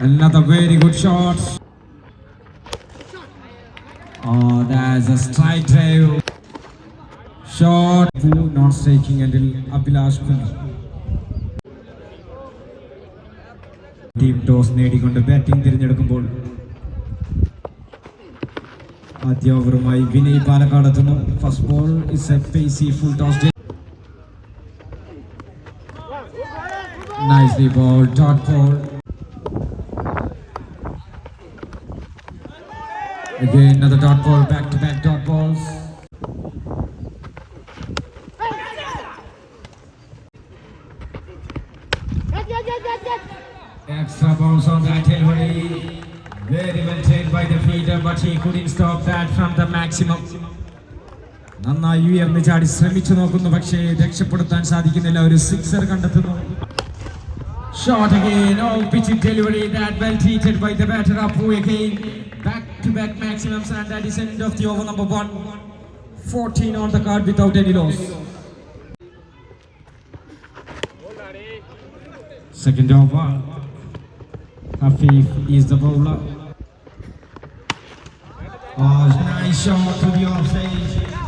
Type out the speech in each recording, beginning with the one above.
Another very good shot. Oh, that's a strike drive. Shot. Not striking until Abhilash Kumar. Team toss നേടിക്കൊണ്ട് batting തിരഞ്ഞെടുക്കുമ്പോൾ ആദ്യ ഓവറുമായി വിനയ് പാലക്കാട് എത്തുന്നു first ball is a pacy full toss Nicely ball, dot ball. Again, another dot ball, back to back dot balls. Extra balls on that delivery. Very well taken by the fielder, but he couldn't stop that from the maximum. നന്നായി ഉയർന്ന് ചാടി ശ്രമിച്ചു നോക്കുന്നു പക്ഷേ രക്ഷപ്പെടുത്താൻ സാധിക്കുന്നില്ല ഒരു sixer കണ്ടെത്തുന്നു Shot again, oh pitching delivery that well treated by the batter Apu again. Back to back maximums and that is end of the over number one. 14 on the card without any loss. Second over. Hafif is the bowler. Oh, nice shot to the offside.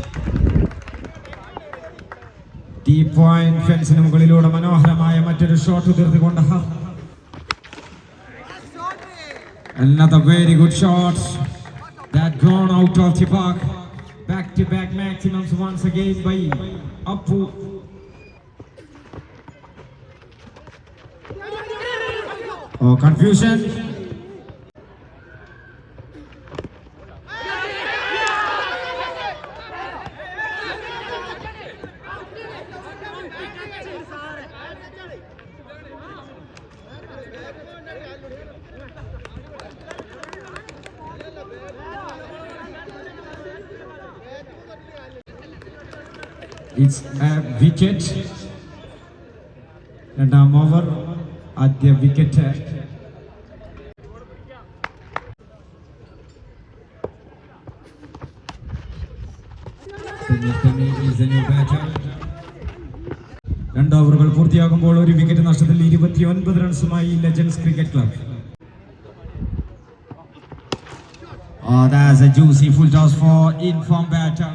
D point ഫെൻസിന് മുകളിലൂടെ മനോഹരമായ മറ്റൊരു shot ഉതിർത്തുകൊണ്ട് her. Another very good shot that gone out of the park. Back to back maximums once again by Appu. Oh, confusion. It's a wicket രണ്ടാം over ആദ്യ wicket രണ്ട് ഓവറുകൾ പൂർത്തിയാകുമ്പോൾ ഒരു വിക്കറ്റ് നഷ്ടത്തിൽ ഇരുപത്തി ഒൻപത് റൺസുമായി legends cricket club Oh, that's a juicy full toss for inform batter.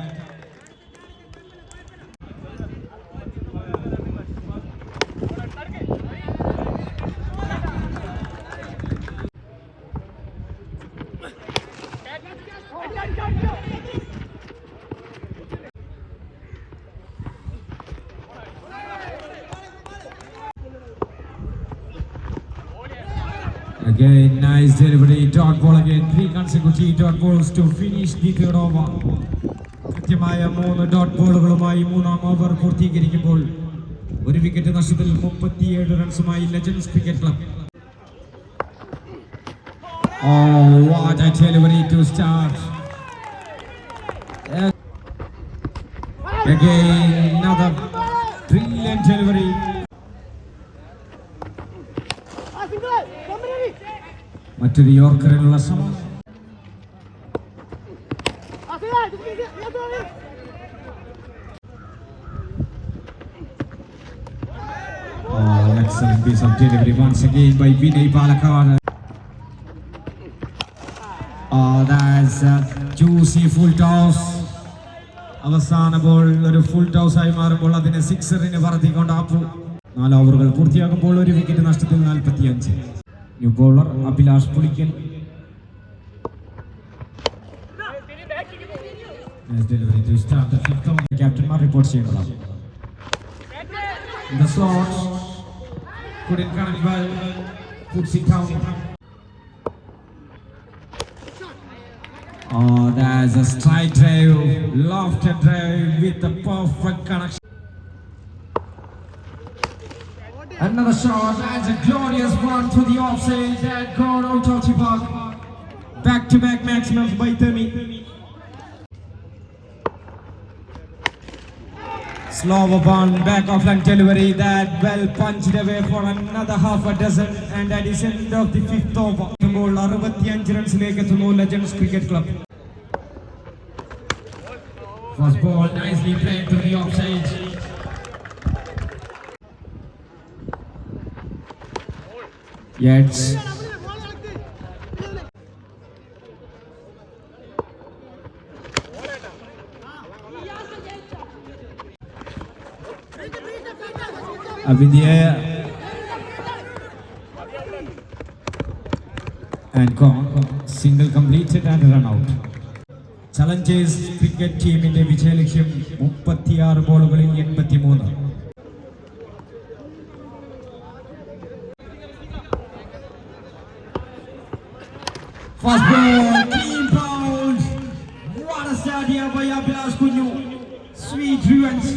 Again, nice delivery. Dot ball again. Three consecutive dot balls to finish the third over. കൃത്യമായ മൂന്ന് ഡോട്ട് ബോളുകളുമായി മൂന്നാം ഓവർ പൂർത്തീകരിക്കുമ്പോൾ ഒരു വിക്കറ്റ് നഷ്ടത്തിൽ മുപ്പത്തിയേഴ് റൺസുമായി legends cricket club Oh. Again, another brilliant delivery. മറ്റൊരു യോർക്കറിനുള്ള ശ്രമം Oh, excellent piece of once again by Vinay Palakar. Oh, that's a juicy full toss. അവസാന ball ഒരു ഫുൾ ടോസ് ആയി മാറുമ്പോൾ അതിനെ സിക്സറിന് പറത്തിക്കൊണ്ട് ആപ്പു നാല് ഓവറുകൾ പൂർത്തിയാകുമ്പോൾ ഒരു വിക്കറ്റ് നഷ്ടത്തിൽ നാൽപ്പത്തി അഞ്ച് New bowler Abhilash Pulikkal Nice delivery to start the fifth over. ക്യാപ്റ്റന്മാർ report ചെയ്യേണ്ടതാണ് In the slot, couldn't connect well, puts it down. Oh, that's a strike drive, lofted drive with a perfect connection. Another shot, that's a glorious one to the offside that gone out of the park. Back to back maximums by Themi. Slow one, back of line delivery that well punched away for another half a dozen and that is end of the fifth over. Goal അറുപത്തിയഞ്ച് റൺസിലേക്ക് എത്തുന്നു legends cricket club First ball nicely played to the offside. Yards Abhinaya and gone single completed and run out challengers cricket ടീമിന്റെ വിജയലക്ഷ്യം മുപ്പത്തിയാറ് ബോളുകളിൽ എൺപത്തിമൂന്ന്. First ball, clean. What a start here by Abhilash Kunyu. Sweet revenge.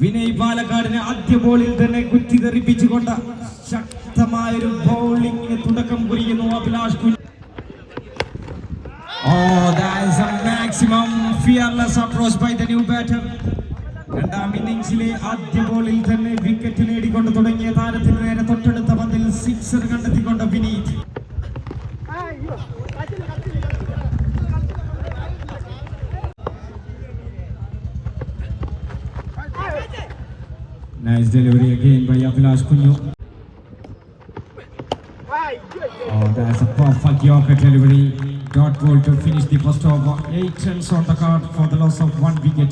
Vinay പാലക്കാടിനെ ആദ്യ ബോളിൽ തന്നെ കുത്തിതെറിപ്പിച്ചുകൊണ്ട് ശക്തമായൊരു ബൗളിംഗിന് തുടക്കം കുറിക്കുന്നു അഭിലാഷ് കുഞ്ഞു Oh, that is a maximum fearless approach by the new batter. രണ്ടാം ഇന്നിംഗ്സിലെ ആദ്യ ബോളിൽ തന്നെ വിക്കറ്റ് നേടിക്കൊണ്ട് തുടങ്ങിയ താരത്തിന് നേരെ തൊട്ടടുത്ത പന്തിൽ sixer കണ്ടെത്തിക്കൊണ്ട് Vineeth Nice delivery again by Abhilash Kunyu. Oh, that's a perfect Yorker delivery. Dot ball to finish the first over. Eight runs on the card for the loss of one wicket.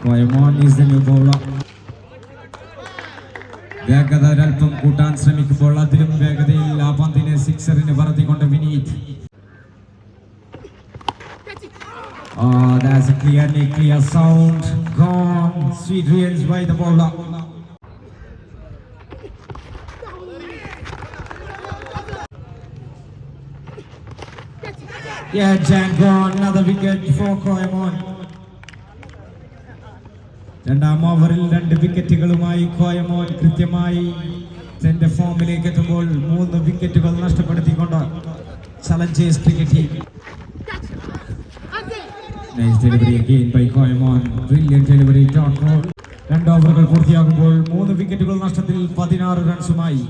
Koyamon is the new bowler. വേഗത ഒരല്പം കൂട്ടാൻ ശ്രമിക്കുമ്പോൾ അതിലും വേഗതയിൽ ആ പന്തിനെ സിക്സറിന് പറത്തിക്കൊണ്ട് Vineeth Oh. Yeah, Jan gone. Another wicket for Koyamon. രണ്ടാം ഓവറിൽ രണ്ട് വിക്കറ്റുകളുമായി കോയമോൻ കൃത്യമായി തന്റെ ഫോമിലേക്ക് എത്തുമ്പോൾ മൂന്ന് വിക്കറ്റുകൾ നഷ്ടപ്പെടുത്തിക്കൊണ്ട് challengers cricket team. Delivery Koyamon. രണ്ട് ഓവറുകൾ പൂർത്തിയാകുമ്പോൾ മൂന്ന് വിക്കറ്റുകൾ നഷ്ടത്തിൽ പതിനാറ് റൺസുമായി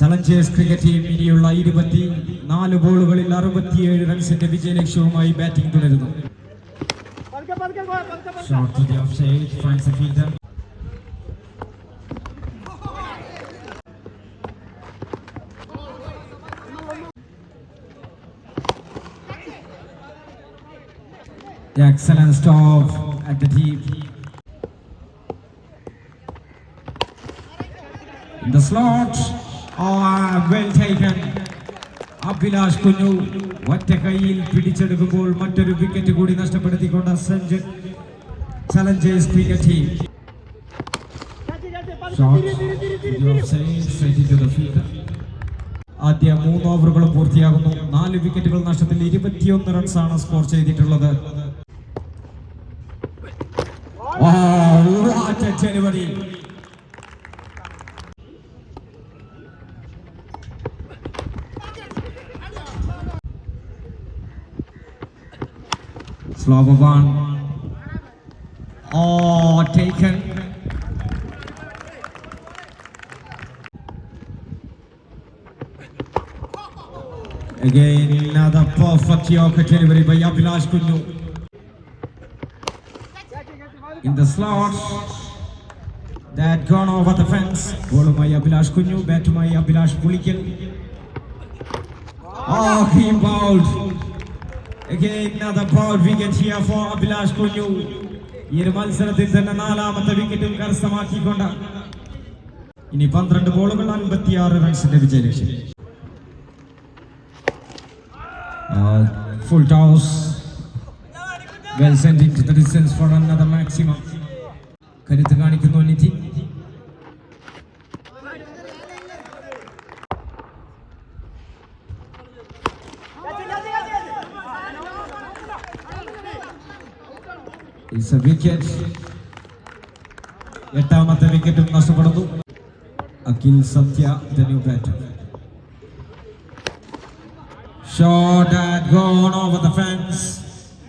ചലഞ്ചേഴ്സ് ക്രിക്കറ്റ് ടീം ഇനിയുള്ള ഇരുപത്തി നാല് ബോളുകളിൽ അറുപത്തിയേഴ് റൺസിന്റെ വിജയലക്ഷ്യവുമായി ബാറ്റിംഗ് തുടരുന്നു. Short to the offside, finds the fielder. The excellent stop at the deep. In the slot, oh, well taken. Abhilash Kunu. ഒറ്റ കൈയിൽ പിടിച്ചെടുക്കുമ്പോൾ മറ്റൊരു വിക്കറ്റ് കൂടി നഷ്ടപ്പെടുത്തിക്കൊണ്ട് സഞ്ജയ് ചലഞ്ചേഴ്സ് ക്രിക്കറ്റ് ടീം ആദ്യ മൂന്ന് ഓവറുകളും പൂർത്തിയാകുന്നു. നാല് വിക്കറ്റുകൾ നഷ്ടത്തിൽ ഇരുപത്തിയൊന്ന് റൺസാണ് സ്കോർ ചെയ്തിട്ടുള്ളത്. Oh, Flower one. Oh, taken. Again, another perfect Yorker delivery by Abhilash Kundu. In the slot, that gone over the fence. Ball by kunyu. Kundu, bat by Abhilash Pulikil. Oh, he bowled. Again, another ball wicket here for Abhilash കുഞ്ഞു ഈ ഒരു മത്സരത്തിൽ തന്നെ നാലാമത്തെ വിക്കറ്റും കരസ്ഥമാക്കിക്കൊണ്ട് ഇനി പന്ത്രണ്ട് ബോളുകൾ അൻപത്തിയാറ് റൺസിന്റെ വിജയലക്ഷ്യം. Uh, full toss. Well sent to the distance for another maximum കരുത്ത് കാണിക്കുന്നു നിധി. It's എ വിക്കറ്റ് എട്ടാമത്തെ വിക്കറ്റും നഷ്ടപ്പെടുന്നു അഖിൽ സത്യ the new batter. Shot had gone over the fence.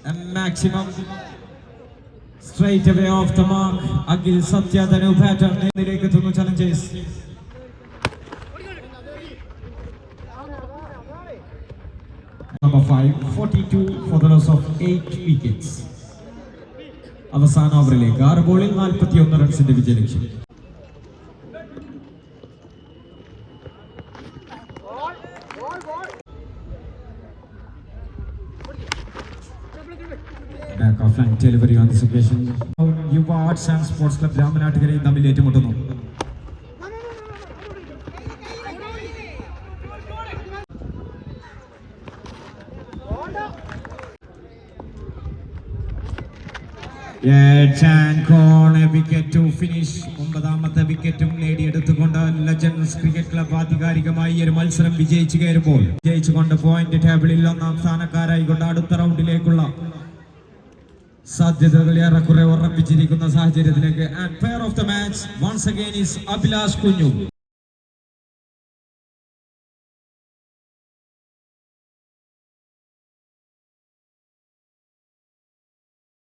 and maximum. Straight away off the mark. Agil Satya, the new batter. നേരിലേക്ക് എത്തുന്നു challengers Number 5, 42 for the loss of 8 wickets. അവസാന ഓവറിലേക്ക് ആറ് ബോളിൽ നാൽപ്പത്തി ഒന്ന് റൺസിന്റെ വിജയലക്ഷ്യം Back offline delivery on occasion. You are arts and sports club രാമനാട്ടുകരയും തമ്മിൽ ഏറ്റുമുട്ടുന്നു വിക്കറ്റ് ഫിനിഷ് ഒമ്പതാമത്തെ വിക്കറ്റും നേടിയെടുത്തുകൊണ്ട് ലെജൻസ് ക്രിക്കറ്റ് ക്ലബ് ആധികാരികമായി ഒരു മത്സരം വിജയിച്ചു കയറുമ്പോൾ വിജയിച്ചുകൊണ്ട് പോയിന്റ് ടേബിളിൽ ഒന്നാം സ്ഥാനക്കാരായിക്കൊണ്ട് അടുത്ത റൗണ്ടിലേക്കുള്ള സാധ്യതകൾ ഏറെക്കുറെ ഉറപ്പിച്ചിരിക്കുന്ന സാഹചര്യത്തിലേക്ക്. And player of the match once again is Abhilash Kunju